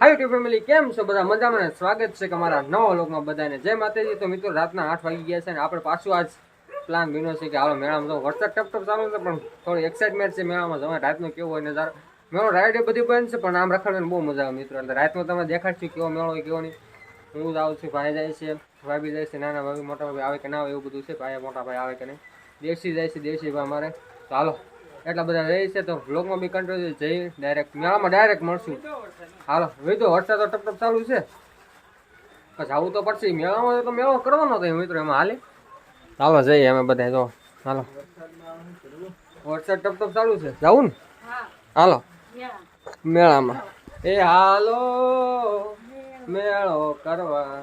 High YouTube family કેમ છો બધા? મજામાં સ્વાગત છે અમારા નવા લોકમાં બધાને. જય માતાજી. તો મિત્રો, રાતના આઠ વાગી ગયા છે અને આપણે પાછું આજ પ્લાન બન્યો છે કે હાલો મેળામાં તો વરસાદ ટપ ટપ ચાલુ છે, પણ થોડી એક્સાઇટમેન્ટ છે મેળામાં. જવા રાતનો કેવો હોય નજારો મેળો રાઈડ બધી બંધ છે, પણ આમ રખડવાની બહુ મજા આવે મિત્રો. એટલે રાતનો તમે દેખાડશું કેવો મેળો હોય, કેવો નહીં. હું જ આવું છું, ભાઈ જાય છે, ભાભી જાય છે, નાના ભાભી, મોટા ભાભી આવે કે ના આવે એવું બધું છે, ભાઈ મોટા ભાઈ આવે કે નહીં. દેશી જાય છે, દેશી ભાઈ અમારે. હાલો. એટલા બધા રહે છે તો બ્લોગમાં બી કંટ્રોલ જઈ ડાયરેક્ટ મેળામાં ડાયરેક્ટ મળશું. હાલો વિધો વરસાદ તો ટપ ટપ ચાલુ છે. પછી આવું તો પડશે. મેળામાં તો મેળો કરવાનો હતો મિત્રો. એમાં હાલે. હાલો, જઈએ અમે બધા તો. હાલો. વરસાદ ટપ ટપ ચાલુ છે. જવું ને? હાલો. મેળામાં. એ હાલો, મેળો કરવા.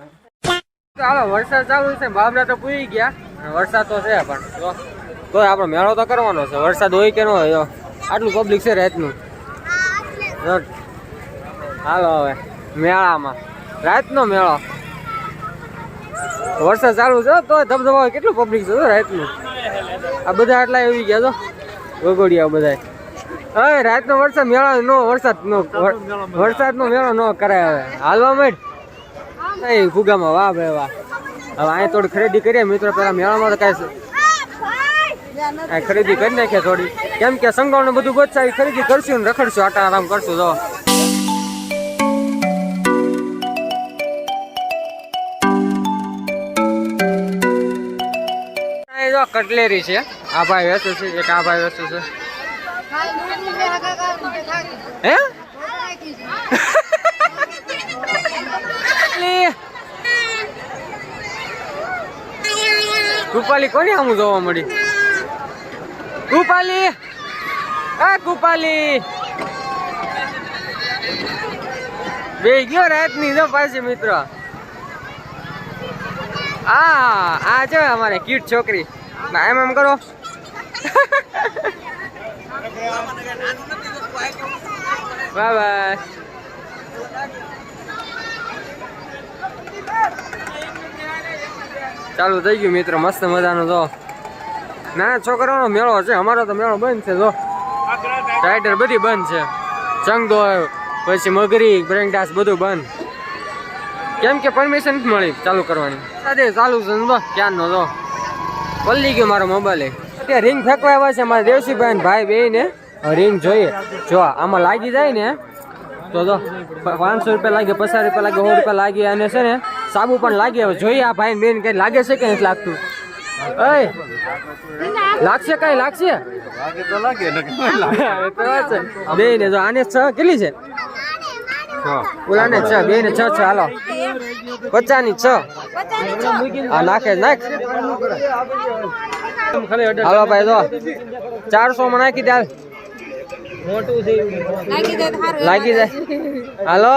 હાલો, વરસાદ ચાલુ છે. બાબરા તો પૂરી ગયા. વરસાદ તો છે પણ તોય આપણો મેળો તો કરવાનો છે. વરસાદ હોય કે ન હોય આટલું પબ્લિક છે રાતનું. હાલો હવે મેળામાં. રાતનો મેળો. વરસાદ ચાલુ છે તો ધબધબા કેટલું પબ્લિક છે રાતનું. આ બધા આટલા આવી ગયા છો? ગોગોડિયા બધા હવે રાતનો વરસાદ મેળો નો વરસાદ નો વરસાદ નો મેળો નો કરાય હવે. હાલવા માંડ. એ ફુગામાં વાહ ભાઈ વાહ. હવે અહીંયા થોડી ખરીદી કરીએ મિત્રો. પેલા મેળામાં તો કાંઈ આ ખરીદી કરી નાખે થોડી. કેમ કે સંગોળ બધું બચશે એ ખરીદી કરશું ને રખડશું, આટા આરામ કરશું, જો. કટલેરી છે. આ ભાઈ વેચો છે, એક આ ભાઈ વેચું છે. હે? રૂપાલી કોની આમ જોવા મળી? કૃપાલી આ કૃપાલી બે ગયો રાતની, જો પાછી મિત્ર. આ આ છે અમારે ક્યુટ છોકરી. એમ એમ કરો. Bye bye. ચાલુ થઈ ગયું મિત્ર, મસ્ત મજાનું, જો. નાના છોકરાનો મેળો છે, અમારો તો મેળો બંધ છે, જો. રાઇડર બધી બંધ છે. ચંગદો પછી મગરી બ્રેક બધું બંધ. કેમ કે પરમિશન નથી મળી ચાલુ કરવાની. સાથે ચાલુ છે ને ક્યાંનો જો? પલ્લી ગયો મારો મોબાઈલ અત્યારે રિંગ ફેંકવા આવ્યા છે મારા દેવસીભાઈ ભાઈ બે ને રિંગ જોઈએ. જો, આમાં લાગી જાય ને, તો જો, પાંચસો રૂપિયા લાગે પચાસ રૂપિયા લાગે સો રૂપિયા લાગે અને છે ને, સાબુ પણ લાગે જોઈએ આ ભાઈ બેન કઈ લાગે છે કે નથી લાગતું. લાગશે કઈ? લાગશે? બે ને જો આને છ કેટલી છે? ઓલાને છ બે ને છ છ હાલો. પચાની છ. આ નાખે નાખ. હાલો ભાઈ જો. ચારસો માં નાખી દે લાગી જાય. હાલો.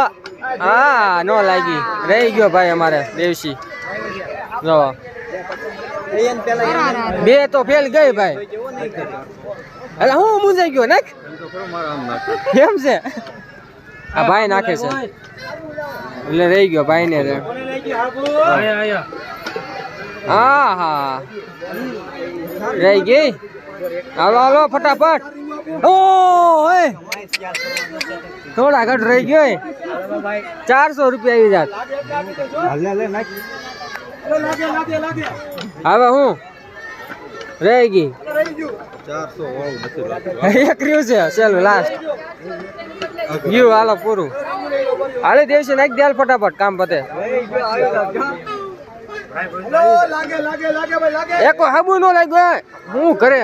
હા નો લાગી. રહી ગયો ભાઈ અમારે દેવસી જો. બે તો ફેલ ગઈ ભાઈ. એટલે હું મૂંઝાઈ ગયો, નાખ. કેમ છે. આ ભાઈ નાખે છે. એટલે રહી ગયો ભાઈ ને હા હા. રહી ગઈ? હાલો હાલો, ફટાફટ. ઓ, ઓય. થોડા ઘટ રહી ગયો એ. ચારસો રૂપિયા આવી જાત. હવે હું? રહી ગઈ. એક રહ્યું છે? લાસ્ટ ગયું હાલો, પૂરું. હાલે દેવસી નાખી દે ફટાફટ, કામ પતે. એક હાબુ નો લાગ્યો, હે. કરે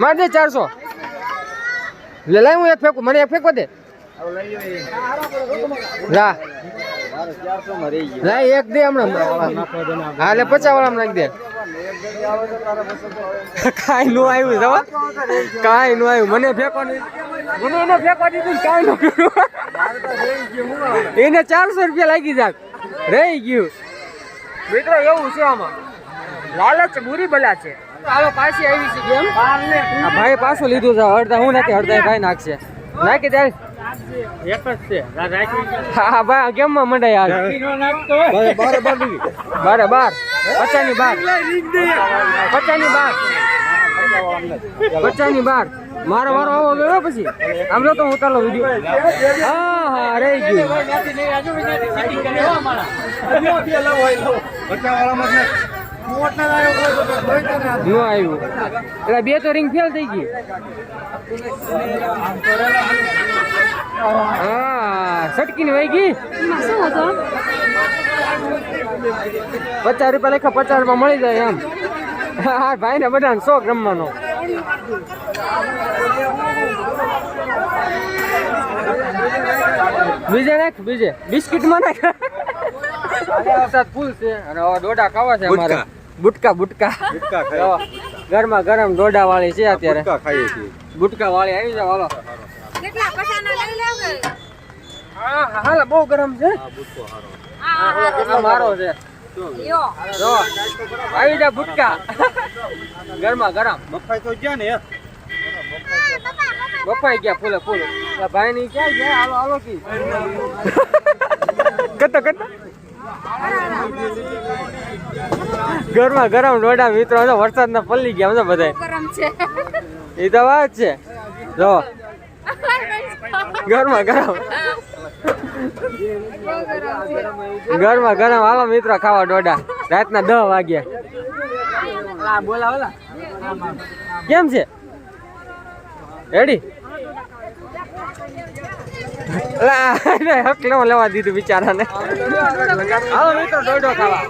મારે ચારસો. લે, લાય હું એક ફેંકું, મને એક ફેંકવા દે. એક દે હમણાં. હા પચાસ વાળા નાખી દે. કાંઈ નું આવ્યું, જવા. કાંઈ નું આવ્યું. મને એને ચારસો રૂપિયા લાગી જાક રહી ગયું. મિત્રો, એવું છે આમાં. લાલચ બુરી બલા છે. હાલો, પાછી આવી છે ગેમ. ભાઈ પાછું લીધું છે. અડધા હું નાખી અડધા ભાઈ નાખશે. નાખી દે. એક જ છે. હા ભાઈ ગેમમાં મંડાય યાર બારે બાર પચાસની બાર પચાસની બાર. પચાસની બાર. મારો મારો આવો ગયો પછી. આમ જો તો હું ઉતારલો વીડિયો. હા હા રહી ગયું. નો આવ્યું. એટલે બે તો રિંગ ફેલ થઈ ગઈ. હા સટકીને વહી ગઈ? પચાસ રૂપિયા લેખા પચાસ રૂપિયા મળી જાય એમ. હા ભાઈ ને બધાને શોખ રમવાનો. બીજે નાખ બીજે. બિસ્કિટમાં નાખ વરસાદ ફૂલ છે અને હવે દોડા ખાવા છે અમારે. બુટકા બુટકા જો, ગરમા ગરમ દોડા વાળી છે અત્યારે. બુટકા વાળી આવી જાવ હાલો કેટલા પૈસાના લઈ લેવે હા હાલ બહુ ગરમ છે. આ મારો છે. આવી જા બુટકા. ગરમા ગરમ. બફાઈ ગયા ફૂલે ફૂલે. આ ભાઈ ની ક્યાં ગયા? હાલો હાલો કી. કતો કતો ગરમા ગરમ ડોડા મિત્રો જો વરસાદ ના પલ્લી ગયા બધા. બધા ગરમ છે. એ તો વાત છે. જો. ગરમા ગરમ. ગરમા ગરમ, હાલો મિત્રો, ખાવા ડોડા. રાતના દસ વાગ્યા. કેમ છે? રેડી હક લેવા લેવા દીધું બિચારાને. હાલો મિત્રો, ડોડો ખાવા.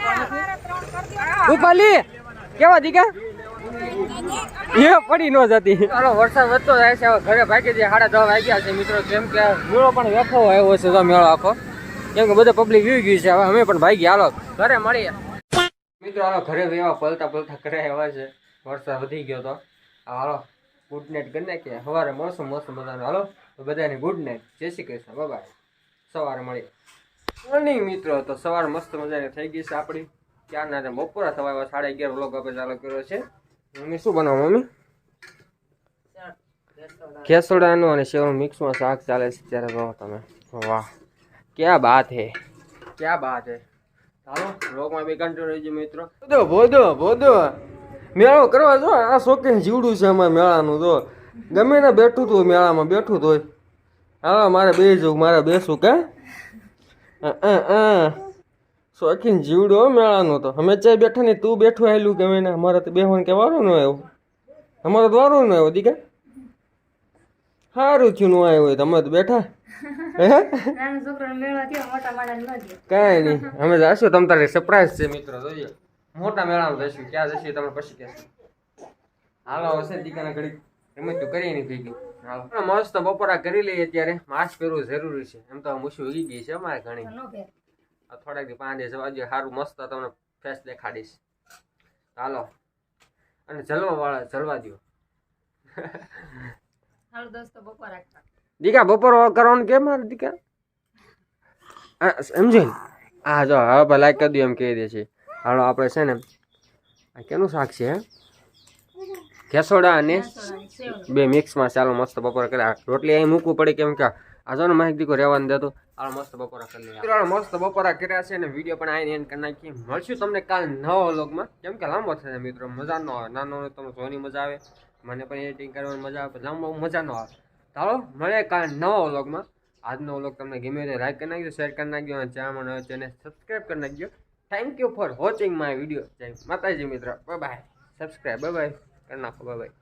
ઉપાલી કેવા દીકા એ પડી ન જતી. ચાલો, વરસાદ વધતો જાય છે ઘરે ભાગી જાય સાડા દસ વાગ્યા છે મિત્રો, કેમ કે મેળો પણ વેફો આવ્યો છે તો મેળો આખો. કેમ કે બધા પબ્લિક વી ગયું છે, હવે અમે પણ ભાગી હાલો, ઘરે મળીએ. મિત્રો, હાલો, ઘરે વેવા પલતા પલતા ઘરે આવ્યા છે. વરસાદ વધી ગયો તો. હાલો ગુડ નાઇટ કરી નાખીએ. સવારે મળશું, મસ્ત મજાનું. હાલો, તો બધાને ગુડ નાઇટ જય શ્રી કૃષ્ણ. બાય સવારે મળીએ. મોર્નિંગ મિત્રો. તો સવાર મસ્ત મજાની થઈ ગઈ છે આપણી. ક્યારના બપોરા થવા સાડા અગિયાર વ્લોગ આપણે ચાલુ કર્યો છે. મમ્મી શું બનાવો મમ્મી? કેસોડાનું અને સેવનું મિક્સમાં શાક ચાલે છે ત્યારે કહો તમે. વાહ. ક્યાં બાત હે? ક્યાં બાત હે? ચાલો લોકમાં બી કંટ્રોલ રહેજો મિત્રો. બોધો બોધો બોધો મેળો કરવા જો આ શોખીન જીવડું છે અમારે મેળાનું તો ગમે ને બેઠું તું મેળામાં બેઠું તોય હાલો મારે બે જવું મારે બેસું કે? અ, અ. શોખીન જીવડો મેળાનો તો? અમે ચાય બેઠા ને તું બેઠું આવેલું કે ને અમારે તો બેહવાનું કે વારો ન આવ્યું. અમારે તો વારું ન આવ્યો દીકા સારું થયું ન આવ્યું હોય તમે તો બેઠા. કાંઈ નહીં અમે જશું. તમ તારે સરપ્રાઈઝ છે મિત્રો જોઈએ. મોટા મેળામાં જશું ક્યાં જશું તમે પછી કહેશું. હાલો હશે દીકાના ઘડી રમત તો કરી નહીં ભેગી. હાલો. મસ્ત બપોરા કરી લઈએ અત્યારે. માસ્ક પહેરવું જરૂરી છે. એમ તો મુશ્કેલ ઉગી ગઈ છે અમારે ઘણી. થોડાક દી પાંચ દિવસ વાગ્યે સારું મસ્ત તમને ફેસ દેખાડીશ. હાલો. અને જલવા વાળા જલવા દો હાલો દોસ્તો બપોર રાખતા. દીકા બપોર કરવાનું કેમ મારે દીકા? સમજો હા જો હવે ભલા કરી દઉં એમ કહી દે છે. હાલો આપણે છે ને આ કેનું શાક છે કેસોડા અને બે મિક્સમાં ચાલો મસ્ત બપોર કરે રોટલી અહીં મૂકવું પડે કેમ કે આ જો ને માહિતી દીકો રહેવાનું દેતો. હાલો, મસ્ત બપોરા કરી હાલો, મસ્ત બપોરા કર્યા છે અને વીડિયો પણ આઈને એન્ડ કરી નાખીએ. મળશું તમને કાલ નવા વ્લોગમાં. કેમ કે લાંબો થશે મિત્રો મજા ન આવે. નાનો તમને જોવાની મજા આવે. મને પણ એડિટિંગ કરવાની મજા આવે લાંબો મજા ન આવે ચાલો મળે કાલ નવા વ્લોગમાં. આજનો વ્લોગ તમને ગમે તે લાઈક કરી નાખજો શેર કરી નાખજો અને ચેનલ નવો ચેનલ સબસ્ક્રાઈબ કરી નાખજો. Thank you for watching my video જય માતાજી મિત્રો. બાય બાય સબસ્ક્રાઈબ બાય કરી નાખો. બાય